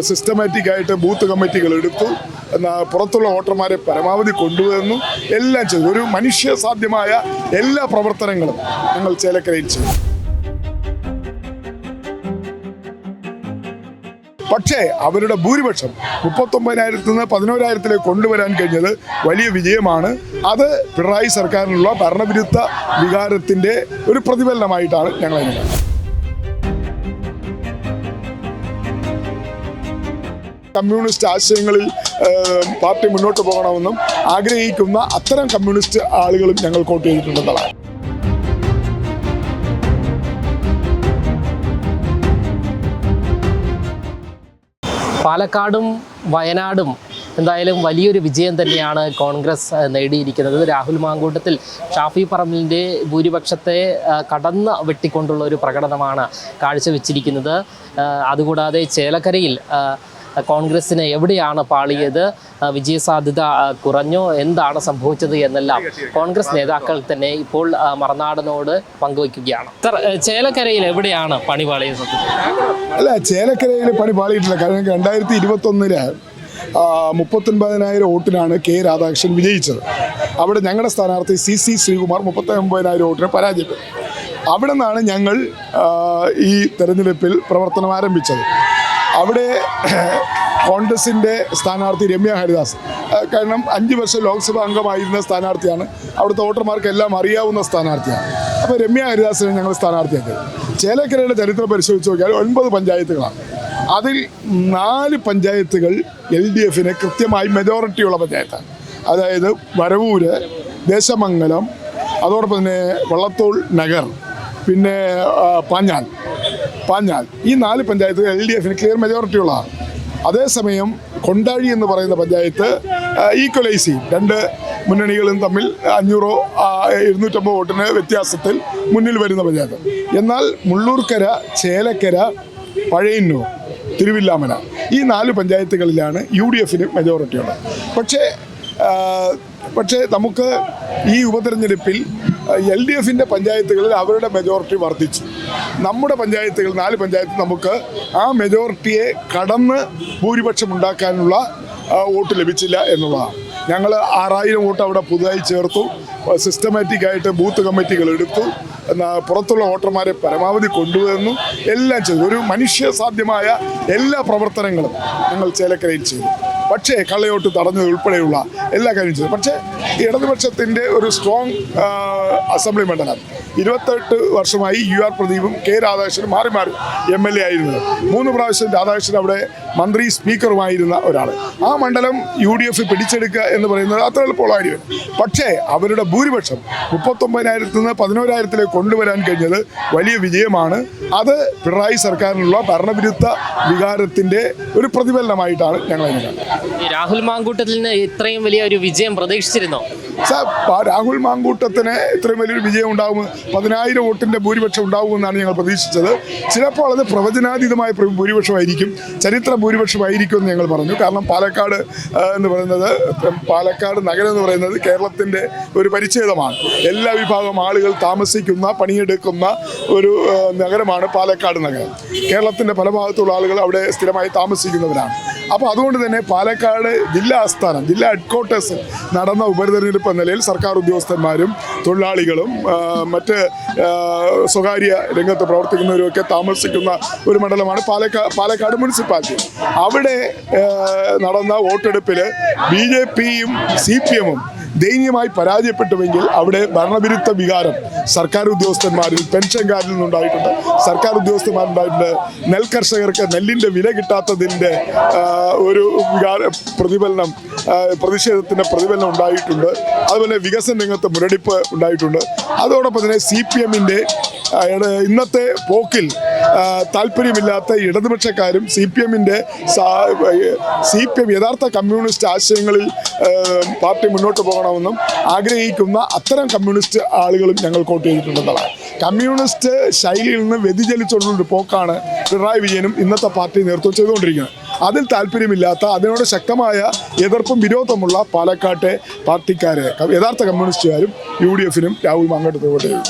Systematic ആയിട്ട് booth കമ്മിറ്റികൾ എടുത്തു. പുറത്തുള്ള വോട്ടർമാരെ പരമാവധി കൊണ്ടുവന്നു. എല്ലാം ചെയ്തു. ഒരു മനുഷ്യ സാധ്യമായ എല്ലാ പ്രവർത്തനങ്ങളും ഞങ്ങൾ ചേലക്കരയിൽ ചെയ്തു. പക്ഷേ അവരുടെ ഭൂരിപക്ഷം മുപ്പത്തൊമ്പതിനായിരത്തിൽ നിന്ന് പതിനോരായിരത്തിലേക്ക് കൊണ്ടുവരാൻ കഴിഞ്ഞത് വലിയ വിജയമാണ്. അത് പിണറായി സർക്കാരിനുള്ള ഭരണവിരുദ്ധ വികാരത്തിന്റെ ഒരു പ്രതിഫലനമായിട്ടാണ് ഞങ്ങൾ അതിനെ കമ്മ്യൂണിസ്റ്റ് ആശയങ്ങളിൽ പാർട്ടി മുന്നോട്ട് പോകണമെന്നും ആഗ്രഹിക്കുന്ന അത്തരം കമ്മ്യൂണിസ്റ്റ് ആളുകളും ഞങ്ങൾ കോട്ട് ചെയ്തിട്ടുണ്ടെന്നാണ്. പാലക്കാടും വയനാടും എന്തായാലും വലിയൊരു വിജയം തന്നെയാണ് കോൺഗ്രസ് നേടിയിരിക്കുന്നത്. രാഹുൽ മാങ്കൂട്ടത്തിൽ ഷാഫി പറമ്പിലിന്റെ ഭൂരിപക്ഷത്തെ കടന്ന് വെട്ടിക്കൊണ്ടുള്ള ഒരു പ്രകടനമാണ് കാഴ്ചവെച്ചിരിക്കുന്നത്. അതുകൂടാതെ ചേലക്കരയിൽ കോൺഗ്രസിന് എവിടെയാണ് പാളിയത്? വിജയസാധ്യത കുറഞ്ഞോ? എന്താണ് സംഭവിച്ചത് എന്നെല്ലാം കോൺഗ്രസ് നേതാക്കൾ തന്നെ ഇപ്പോൾ മറനാടനോട് പങ്കുവയ്ക്കുകയാണ്. ചേലക്കരയിൽ എവിടെയാണ് പണി പാളിയത്? അല്ല ചേലക്കരയിൽ പണി പാളിയിട്ടില്ല. കാരണം രണ്ടായിരത്തി ഇരുപത്തൊന്നിൽ മുപ്പത്തൊൻപതിനായിരം വോട്ടിനാണ് കെ രാധാകൃഷ്ണൻ വിജയിച്ചത്. അവിടെ ഞങ്ങളുടെ സ്ഥാനാർത്ഥി സി സി ശ്രീകുമാർ മുപ്പത്തി ഒമ്പതിനായിരം വോട്ടിന് പരാജയപ്പെട്ടു. അവിടെ നിന്നാണ് ഞങ്ങൾ ഈ തെരഞ്ഞെടുപ്പിൽ പ്രവർത്തനം ആരംഭിച്ചത്. അവിടെ കോൺഗ്രസിന്റെ സ്ഥാനാർത്ഥി രമ്യ ഹരിദാസ്. കാരണം അഞ്ച് വർഷം ലോക്സഭാ അംഗമായിരുന്ന സ്ഥാനാർത്ഥിയാണ്. അവിടുത്തെ വോട്ടർമാർക്ക് എല്ലാം അറിയാവുന്ന സ്ഥാനാർത്ഥിയാണ്. അപ്പോൾ രമ്യ ഹരിദാസിനെ ഞങ്ങൾ സ്ഥാനാർത്ഥിയാക്കിയത് ചേലക്കരയുടെ ചരിത്രം പരിശോധിച്ച് നോക്കിയാൽ ഒൻപത് പഞ്ചായത്തുകളാണ്. അതിൽ നാല് പഞ്ചായത്തുകൾ എൽ ഡി എഫിന് കൃത്യമായി മെജോറിറ്റിയുള്ള പഞ്ചായത്താണ്. അതായത് വരവൂര് ദേശമംഗലം അതോടൊപ്പം തന്നെ വള്ളത്തോൾ നഗർ പിന്നെ പാഞ്ഞാൽ പാഞ്ഞാൽ ഈ നാല് പഞ്ചായത്തുകൾ എൽ ഡി എഫിന് ക്ലിയർ മെജോറിറ്റി ഉള്ളതാണ്. അതേസമയം കൊണ്ടാഴി എന്ന് പറയുന്ന പഞ്ചായത്ത് ഈക്വലൈസ് രണ്ട് മുന്നണികളും തമ്മിൽ അഞ്ഞൂറോ ഇരുന്നൂറ്റമ്പത് വോട്ടിന് വ്യത്യാസത്തിൽ മുന്നിൽ വരുന്ന പഞ്ചായത്ത്. എന്നാൽ മുള്ളൂർക്കര ചേലക്കര പഴയന്നൂർ തിരുവില്ലാമല ഈ നാല് പഞ്ചായത്തുകളിലാണ് യു ഡി എഫിന് മെജോറിറ്റി ഉള്ളത്. പക്ഷേ പക്ഷേ നമുക്ക് ഈ ഉപതെരഞ്ഞെടുപ്പിൽ എൽ ഡി എഫിന്റെ പഞ്ചായത്തുകളിൽ അവരുടെ മെജോറിറ്റി വർദ്ധിച്ചു. നമ്മുടെ പഞ്ചായത്തുകൾ നാല് പഞ്ചായത്ത് നമുക്ക് ആ മെജോറിറ്റിയെ കടന്ന് ഭൂരിപക്ഷം ഉണ്ടാക്കാനുള്ള വോട്ട് ലഭിച്ചില്ല എന്നുള്ളതാണ്. ഞങ്ങൾ ആറായിരം വോട്ട് അവിടെ പുതുതായി ചേർത്തു. സിസ്റ്റമാറ്റിക്കായിട്ട് ബൂത്ത് കമ്മിറ്റികൾ എടുത്തു. പുറത്തുള്ള വോട്ടർമാരെ പരമാവധി കൊണ്ടുവന്നു. എല്ലാം ചെയ്തു. ഒരു മനുഷ്യ സാധ്യമായ എല്ലാ പ്രവർത്തനങ്ങളും ഞങ്ങൾ ചേലക്കരയിൽ ചെയ്തു. പക്ഷേ കള്ളയോട്ട് തടഞ്ഞത് ഉൾപ്പെടെയുള്ള എല്ലാ കാര്യം ചെയ്തു. പക്ഷേ ഇടതുപക്ഷത്തിന്റെ ഒരു സ്ട്രോങ് അസംബ്ലി മണ്ഡലം ഇരുപത്തെട്ട് വർഷമായി യു ആർ പ്രദീപും കെ രാധാകൃഷ്ണനും മാറി മാറി എം എൽ എ ആയിരുന്നു. മൂന്ന് പ്രാവശ്യം രാധാകൃഷ്ണൻ അവിടെ മന്ത്രി സ്പീക്കറുമായിരുന്ന ഒരാൾ ആ മണ്ഡലം യു ഡി എഫ് പിടിച്ചെടുക്കുക എന്ന് പറയുന്നത് അത്ര എളുപ്പമുള്ള പക്ഷേ അവരുടെ ഭൂരിപക്ഷം മുപ്പത്തൊമ്പതിനായിരത്തിൽ നിന്ന് പതിനോരായിരത്തിലേക്ക് കൊണ്ടുവരാൻ കഴിഞ്ഞത് വലിയ വിജയമാണ്. അത് പിണറായി സർക്കാരിനുള്ള ഭരണവിരുദ്ധ വികാരത്തിന്റെ ഒരു പ്രതിഫലനമായിട്ടാണ് ഞങ്ങൾ രാഹുൽ മാങ്കൂട്ടത്തിന് ഇത്രയും വലിയ ഒരു വിജയം പ്രതീക്ഷിച്ചിരുന്നോ? സാർ രാഹുൽ മാങ്കൂട്ടത്തിന് ഇത്രയും വലിയൊരു വിജയം ഉണ്ടാകും പതിനായിരം വോട്ടിന്റെ ഭൂരിപക്ഷം ഉണ്ടാകുമെന്നാണ് ഞങ്ങൾ പ്രതീക്ഷിച്ചത്. ചിലപ്പോൾ അത് പ്രവചനാതീതമായ ഭൂരിപക്ഷമായിരിക്കും. ചരിത്ര ഭൂരിപക്ഷമായിരിക്കും എന്ന് ഞങ്ങൾ പറഞ്ഞു. കാരണം പാലക്കാട് എന്ന് പറയുന്നത് പാലക്കാട് നഗരം എന്ന് പറയുന്നത് കേരളത്തിന്റെ ഒരു പരിച്ഛേദമാണ്. എല്ലാ വിഭാഗം ആളുകൾ താമസിക്കുന്ന പണിയെടുക്കുന്ന ഒരു നഗരമാണ് പാലക്കാട് നഗരം. കേരളത്തിന്റെ പല ഭാഗത്തുള്ള ആളുകൾ അവിടെ സ്ഥിരമായി താമസിക്കുന്നവരാണ്. അപ്പോൾ അതുകൊണ്ട് തന്നെ പാലക്കാട് ജില്ലാ ആസ്ഥാനം ജില്ലാ ഹെഡ്ക്വാർട്ടേഴ്സിൽ നടന്ന ഉപതെരഞ്ഞെടുപ്പ് എന്ന നിലയിൽ സർക്കാർ ഉദ്യോഗസ്ഥന്മാരും തൊഴിലാളികളും മറ്റ് സ്വകാര്യ രംഗത്ത് പ്രവർത്തിക്കുന്നവരും ഒക്കെ താമസിക്കുന്ന ഒരു മണ്ഡലമാണ് പാലക്കാ പാലക്കാട് മുനിസിപ്പാലിറ്റി. അവിടെ നടന്ന വോട്ടെടുപ്പിൽ ബി ജെ പിയും സി പി എമ്മും ദയനീയമായി പരാജയപ്പെട്ടുവെങ്കിൽ അവിടെ ഭരണവിരുദ്ധ വികാരം സർക്കാർ ഉദ്യോഗസ്ഥന്മാരിൽ പെൻഷൻകാരിൽ നിന്നുണ്ടായിട്ടുണ്ട്. സർക്കാർ ഉദ്യോഗസ്ഥന്മാരുണ്ടായിട്ടുണ്ട്. നെൽകർഷകർക്ക് നെല്ലിന്റെ വില കിട്ടാത്തതിന്റെ ഒരു വികാര പ്രതിഫലനം പ്രതിഷേധത്തിന്റെ പ്രതിഫലനം ഉണ്ടായിട്ടുണ്ട്. അതുപോലെ വികസന രംഗത്ത് മുരടിപ്പ് ഉണ്ടായിട്ടുണ്ട്. അതോടൊപ്പം തന്നെ സി പി എമ്മിന്റെ ഇന്നത്തെ പോക്കിൽ താല്പര്യമില്ലാത്ത ഇടതുപക്ഷക്കാരും സി പി എമ്മിന്റെ സി പി എം യഥാർത്ഥ കമ്മ്യൂണിസ്റ്റ് ആശയങ്ങളിൽ പാർട്ടി മുന്നോട്ട് പോകണമെന്നും ആഗ്രഹിക്കുന്ന അത്തരം കമ്മ്യൂണിസ്റ്റ് ആളുകളും ഞങ്ങൾ വോട്ട് ചെയ്തിട്ടുണ്ടെന്നാണ്. കമ്മ്യൂണിസ്റ്റ് ശൈലിയിൽ നിന്ന് വ്യതിചലിച്ചുകൊണ്ടുള്ളൊരു പോക്കാണ് പിണറായി വിജയനും ഇന്നത്തെ പാർട്ടി നേതൃത്വം ചെയ്തുകൊണ്ടിരിക്കുന്നത്. അതിൽ താല്പര്യമില്ലാത്ത അതിനോട് ശക്തമായ എതിർപ്പും വിരോധമുള്ള പാലക്കാട്ടെ പാർട്ടിക്കാരെ യഥാർത്ഥ കമ്മ്യൂണിസ്റ്റുകാരും യു ഡി എഫിനും രാഹുൽ മാങ്ങോട്ട് വോട്ട് ചെയ്തു.